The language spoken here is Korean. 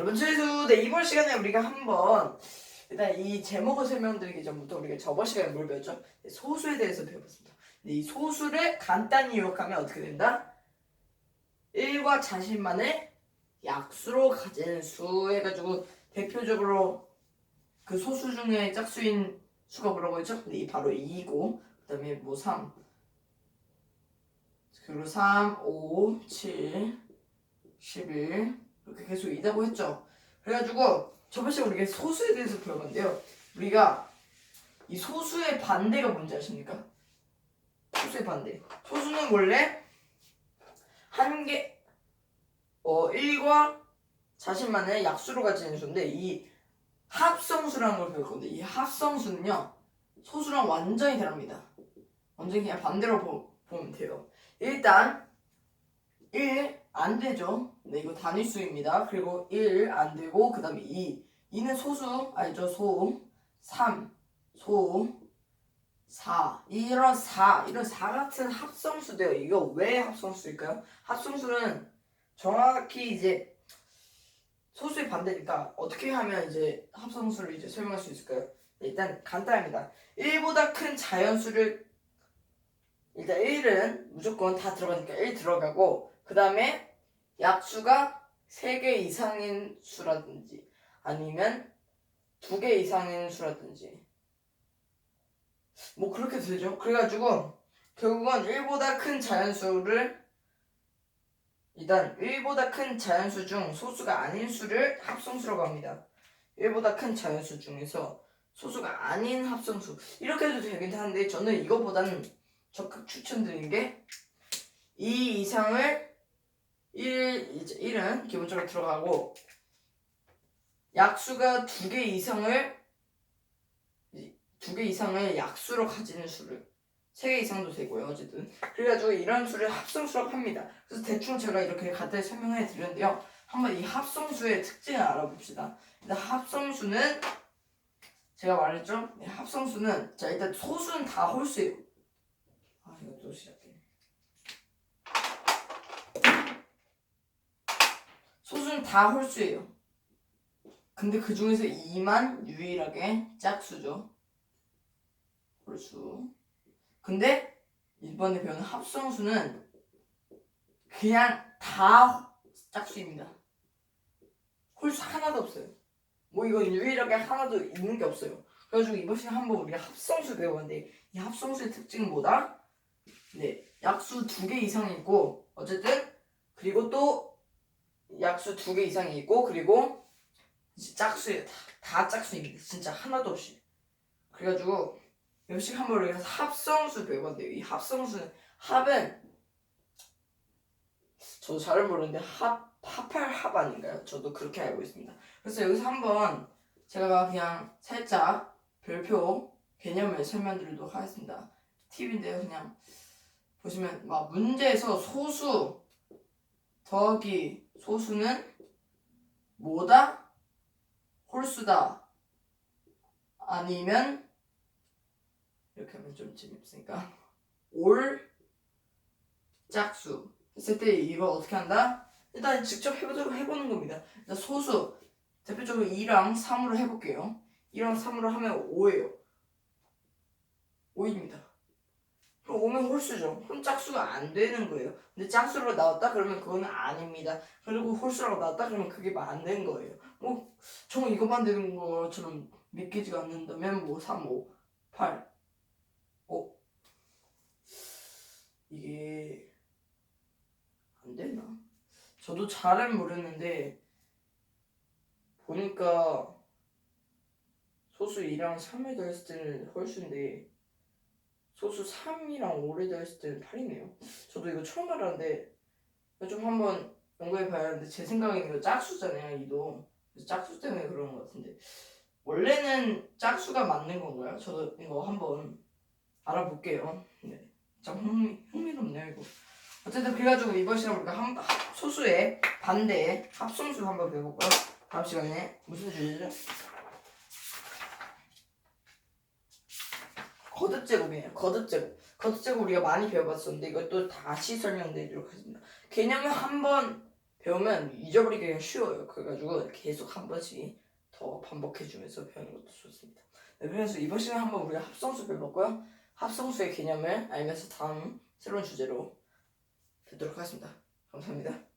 여러분 최수 네 이번 시간에 우리가 한번 일단 이 제목을 설명드리기 전부터 우리가 저번 시간에 뭘 배웠죠? 네, 소수에 대해서 배워봤습니다. 근데 이 소수를 간단히 요약하면 어떻게 된다? 1과 자신만의 약수로 가진 수 해가지고 대표적으로 그 소수 중에 짝수인 수가 뭐라고 했죠? 근데 이 바로 2이고 그 다음에 뭐 3, 그리고 3, 5, 7, 11 이렇게 계속 이다고 했죠. 그래가지고 저번 시간에 우리가 소수에 대해서 배워봤는데요. 우리가 이 소수의 반대가 뭔지 아십니까? 소수의 반대. 소수는 원래 한 개, 어, 1과 자신만의 약수로 가지는 수인데 이 합성수라는 걸 배울 건데 이 합성수는요 소수랑 완전히 다릅니다. 완전히 그냥 반대로 보, 보면 돼요. 일단 1 안 되죠. 네, 이거 단위수입니다. 그리고 1 안 되고 그 다음에 2 2는 소수 알죠? 소 3, 소 4 이런 4 이런 4 같은 합성수돼요. 이거 왜 합성수일까요? 합성수는 정확히 이제 소수의 반대니까 어떻게 하면 이제 합성수를 이제 설명할 수 있을까요? 네, 일단 간단합니다. 1보다 큰 자연수를 일단 1은 무조건 다 들어가니까 1 들어가고 그 다음에 약수가 3개 이상인 수라든지 아니면 2개 이상인 수라든지 뭐 그렇게 되죠. 그래가지고 결국은 1보다 큰 자연수를 일단 1보다 큰 자연수 중 소수가 아닌 수를 합성수라고 합니다. 1보다 큰 자연수 중에서 소수가 아닌 합성수 이렇게 해도 되긴 하는데 저는 이거보다는 적극 추천드리는 게 2 이상을 1, 이제 1은 기본적으로 들어가고 약수가 2개 이상을 2개 이상을 약수로 가지는 수를 3개 이상도 되고요 어쨌든. 그래가지고 이런 수를 합성수라고 합니다. 그래서 대충 제가 이렇게 간단히 설명해 드렸는데요. 한번 이 합성수의 특징을 알아봅시다. 일단 합성수는 제가 말했죠? 네, 합성수는 자 일단 소수는 다 홀수예요. 아 이거 또 시작 다 홀수예요. 근데 그 중에서 2만 유일하게 짝수죠. 홀수. 근데 이번에 배우는 합성수는 그냥 다 짝수입니다. 홀수 하나도 없어요. 뭐 이건 유일하게 하나도 있는 게 없어요. 그래가지고 이번 시간 한번 우리가 합성수 배워봤는데 이 합성수의 특징은 뭐다? 네, 약수 두 개 이상 있고 어쨌든 그리고 또 약수 두 개 이상이 있고 그리고 짝수예요. 다, 다 짝수입니다. 진짜 하나도 없이. 그래가지고 몇씩 한번 우리가 합성수 배워봤는데요. 이 합성수는 합은 저도 잘 모르는데 합 합할 합 아닌가요? 저도 그렇게 알고 있습니다. 그래서 여기서 한번 제가 그냥 살짝 별표 개념을 설명드리도록 하겠습니다. 팁인데요. 그냥 보시면 막 문제에서 소수 더하기 소수는 뭐다? 홀수다. 아니면 이렇게 하면 좀 재밌으니까 올 짝수 했을 때 이걸 어떻게 한다? 일단 직접 해보도록 해보는 겁니다. 일단 소수 대표적으로 2랑 3으로 해볼게요. 2랑 3으로 하면 5예요. 5입니다. 5면 홀수죠. 그럼 짝수가 안 되는 거예요. 근데 짝수로 나왔다 그러면 그거는 아닙니다. 그리고 홀수라고 나왔다 그러면 그게 맞는 거예요. 뭐, 정 이것만 되는 것처럼 믿기지가 않는다면 뭐 3, 5, 8, 5 이게 안 되나? 저도 잘은 모르는데 보니까 소수 2랑 3을 더했을 때는 홀수인데 소수 3이랑 5를 더했을 때는 8이네요. 저도 이거 처음 알았는데 좀 한번 연구해 봐야 하는데 제 생각에는 이거 짝수잖아요, 이도. 짝수 때문에 그러는 것 같은데 원래는 짝수가 맞는 건가요? 저도 이거 한번 알아볼게요. 네, 참 흥미, 흥미롭네요, 이거. 어쨌든 그래가지고 이번 시간 우리가 한, 합- 소수의 반대 합성수 한번 배워볼까요? 다음 시간에 무슨 주제죠? 거듭 제곱이에요. 거듭 제곱. 거듭 제곱 우리가 많이 배워봤었는데 이것도 다시 설명드리도록 하겠습니다. 개념을 한 번 배우면 잊어버리기가 쉬워요. 그래가지고 계속 한 번씩 더 반복해주면서 배우는 것도 좋습니다. 네, 그래서 이번 시간에 한번 우리가 합성수 배워봤고요. 합성수의 개념을 알면서 다음 새로운 주제로 뵙도록 하겠습니다. 감사합니다.